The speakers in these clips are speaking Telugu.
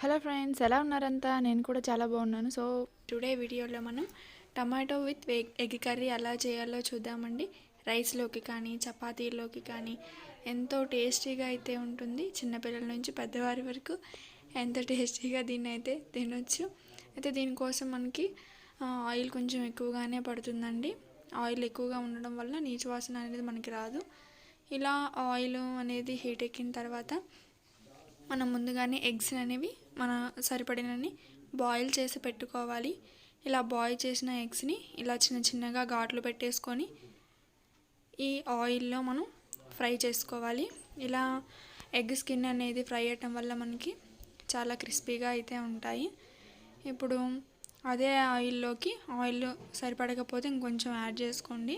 హలో ఫ్రెండ్స్ ఎలా ఉన్నారంతా? నేను కూడా చాలా బాగున్నాను. సో టుడే వీడియోలో మనం టమాటో విత్ ఎగ్ కర్రీ ఎలా చేయాలో చూద్దామండి. రైస్లోకి కానీ చపాతీలోకి కానీ ఎంతో టేస్టీగా అయితే ఉంటుంది. చిన్నపిల్లల నుంచి పెద్దవారి వరకు ఎంతో టేస్టీగా దీన్ని అయితే తినొచ్చు. అయితే దీనికోసం మనకి ఆయిల్ కొంచెం ఎక్కువగానే పడుతుందండి. ఆయిల్ ఎక్కువగా ఉండడం వల్ల నీచు వాసన అనేది మనకి రాదు. ఇలా ఆయిల్ అనేది హీట్ ఎక్కిన తర్వాత మనం ముందుగానే ఎగ్స్ అనేవి మన సరిపడినని బాయిల్ చేసి పెట్టుకోవాలి. ఇలా బాయిల్ చేసిన ఎగ్స్ని ఇలా చిన్న చిన్నగా ఘాట్లు పెట్టేసుకొని ఈ ఆయిల్లో మనం ఫ్రై చేసుకోవాలి. ఇలా ఎగ్ స్కిన్ అనేది ఫ్రై అయ్యటం వల్ల మనకి చాలా క్రిస్పీగా అయితే ఉంటాయి. ఇప్పుడు అదే ఆయిల్లోకి ఆయిల్ సరిపడకపోతే ఇంకొంచెం యాడ్ చేసుకోండి.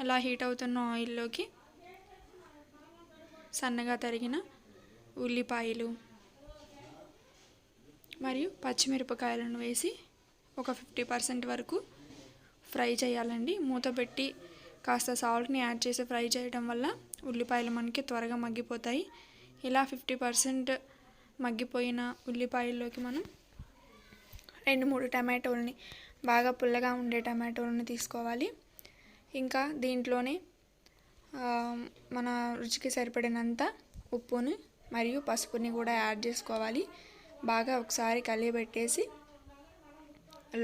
అలా హీట్ అవుతున్న ఆయిల్లోకి సన్నగా తరిగిన ఉల్లిపాయలు మరియు పచ్చిమిరపకాయలను వేసి ఒక ఫిఫ్టీ పర్సెంట్ వరకు ఫ్రై చేయాలండి. మూత పెట్టి కాస్త సాల్ట్ని యాడ్ చేసి ఫ్రై చేయడం వల్ల ఉల్లిపాయలు మనకి త్వరగా మగ్గిపోతాయి. ఇలా ఫిఫ్టీ పర్సెంట్ మగ్గిపోయిన ఉల్లిపాయల్లోకి మనం రెండు మూడు టమాటోల్ని బాగా పుల్లగా ఉండే టమాటోలని తీసుకోవాలి. ఇంకా దీంట్లోనే మన రుచికి సరిపడినంత ఉప్పుని మరియు పసుపుని కూడా యాడ్ చేసుకోవాలి. బాగా ఒకసారి కలియబెట్టేసి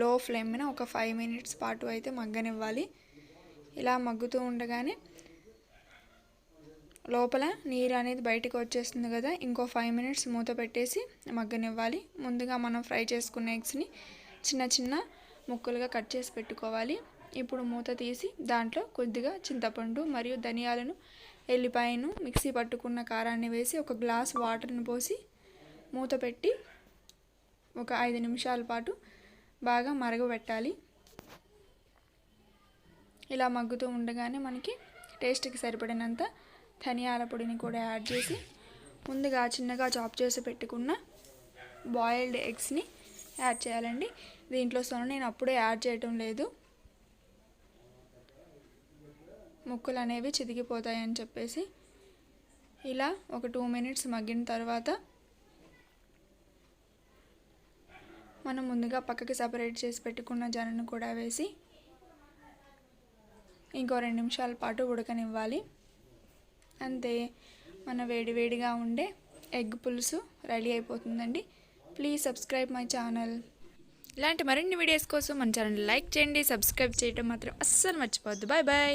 లో ఫ్లేమ్న ఒక ఫైవ్ మినిట్స్ పాటు అయితే మగ్గనివ్వాలి. ఇలా మగ్గుతూ ఉండగానే లోపల నీరు అనేది బయటకు వచ్చేస్తుంది కదా ఇంకో ఫైవ్ మినిట్స్ మూత పెట్టేసి మగ్గనివ్వాలి. ముందుగా మనం ఫ్రై చేసుకున్న ఎగ్స్ని చిన్న చిన్న ముక్కలుగా కట్ చేసి పెట్టుకోవాలి. ఇప్పుడు మూత తీసి దాంట్లో కొద్దిగా చింతపండు మరియు ధనియాలను ఎల్లిపాయను మిక్సీ పట్టుకున్న కారాన్ని వేసి ఒక గ్లాస్ వాటర్ని పోసి మూత పెట్టి ఒక ఐదు నిమిషాల పాటు బాగా మరగబెట్టాలి. ఇలా మగ్గుతూ ఉండగానే మనకి టేస్ట్కి సరిపడినంత ధనియాల పొడిని కూడా యాడ్ చేసి ముందుగా చిన్నగా చాప్ చేసి పెట్టుకున్న బాయిల్డ్ ఎగ్స్ని యాడ్ చేయాలండి. దీంట్లో సొన నేను అప్పుడే యాడ్ చేయటం లేదు. ముక్కలు అనేవి చితికిపోతాయని చెప్పేసి ఇలా ఒక టూ మినిట్స్ మగ్గిన తర్వాత మనం ముందుగా పక్కకి సపరేట్ చేసి పెట్టుకున్న జనను కూడా వేసి ఇంకో రెండు నిమిషాల పాటు ఉడకనివ్వాలి. అంతే మన వేడివేడిగా ఉండే ఎగ్ పులుసు రెడీ అయిపోతుందండి. ప్లీజ్ సబ్స్క్రైబ్ మై ఛానల్ ఇలాంటి మరిన్ని వీడియోస్ కోసం మన ఛానల్ లైక్ చేయండి సబ్స్క్రైబ్ చేయడం మాత్రం అస్సలు మర్చిపోవద్దు. Bye bye